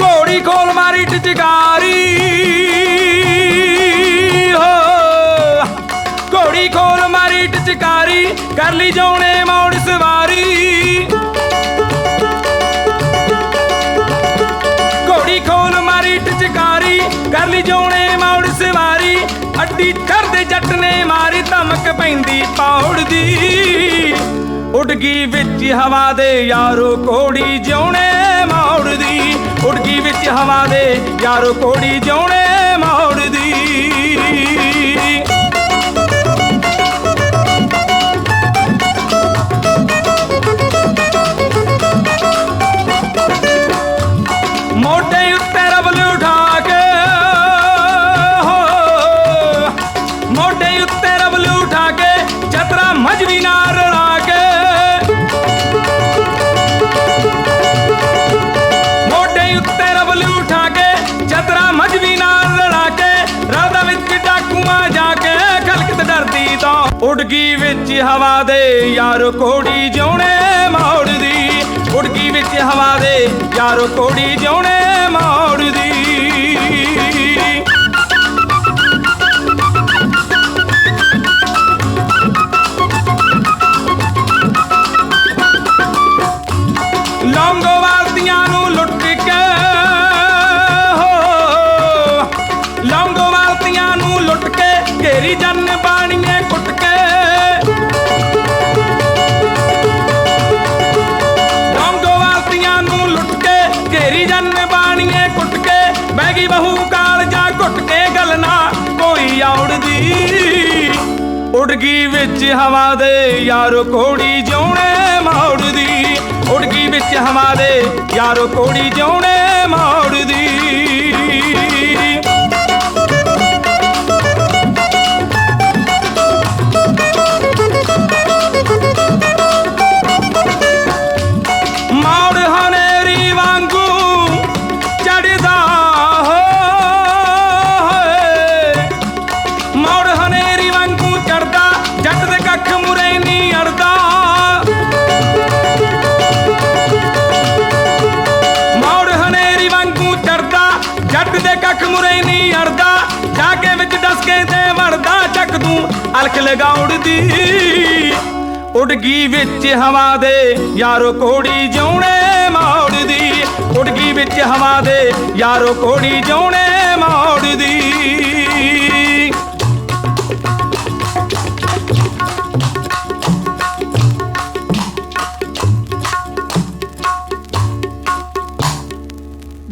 ਘੋੜੀ ਖੋਲ ਮਾਰੀ ਟਚਕਾਰੀ ਹੋ ਘੋੜੀ ਖੋਲ ਮਾਰੀ ਕਰ ਲਈ ਜਾਉਣੇ ਮੌੜ ਸਵਾਰੀ। ਘੋੜੀ ਖੋਲ ਮਾਰੀ ਟਚਕਾਰੀ ਕਰ ਲਈ ਜਾਉਣੇ ਮੌੜ ਸਵਾਰੀ। ਅੱਡੀ ਕਰਦੇ ਜੱਟ ਨੇ ਮਾਰੀ, ਧਮਕ ਪੈਂਦੀ ਪੌੜ ਦੀ। ਉੱਡ ਗਈ ਵਿੱਚ ਹਵਾ ਦੇ ਯਾਰੋ ਕੋੜੀ ਜਿਉਣੇ ਮੌੜਦੀ ਉੱਡ ਗਈ ਵਿੱਚ ਹਵਾ ਦੇ ਯਾਰੋ ਕੋੜੀ ਜਿਉਣੇ ਮੌੜਦੀ ਮੋਢੇ ਤਾਂ ਵਿੱਚ ਹਵਾ ਦੇ ਯਾਰ ਕੋੜੀ ਜਿਉਣੇ ਮੋੜਦੀ ਉੜਗੀ ਵਿੱਚ ਹਵਾ ਦੇ ਯਾਰ ਕੋੜੀ ਜਿਉਣੇ ਮੋੜਦੀ ਲੌਂਗੋਵਾਲ ਨੂੰ ਲੁੱਟ ਕੇ ਹੋ। ਲੌਂਗੋਵਾਲ ਨੂੰ ਲੁੱਟ ਕੇ ਘੇਰੀ ਜੰਨ ਬਾਣੀਏ ਕੁੱਟ ਬਹਿ ਗਈ ਬਹੂ ਕਾਲ ਜਾ ਘੁੱਟ ਕੇ ਗੱਲ ਨਾ ਕੋਈ ਔੜਦੀ। ਉੱਡ ਗਈ ਵਿੱਚ ਹਵਾ ਦੇ ਯਾਰੋ ਕੋੜੀ ਜਿਉਣੇ ਮੌੜਦੀ ਉੱਡ ਗਈ ਵਿੱਚ ਹਵਾ ਦੇ ਯਾਰੋ ਕੋੜੀ ਜਿਉਣੇ ਮੌੜਦੀ ਮੁਰੇ ਨਹੀਂ ਅੜਦਾ ਜਾ ਕੇ ਵਿੱਚ ਡਸਕੇ ਤੇ ਵੜਦਾ ਚੱਕ ਤੂੰ। ਅਲਖ ਲਗਾਉੜਦੀ ਉੱਡ ਗਈ ਵਿੱਚ ਹਵਾ ਦੇ, ਯਾਰੋ ਕੋੜੀ ਜਿਉਣੇ ਮੌੜਦੀ। ਉੱਡ ਗਈ ਵਿੱਚ ਹਵਾ ਦੇ, ਯਾਰੋ ਕੋੜੀ ਜਿਉਣੇ ਮੌੜਦੀ।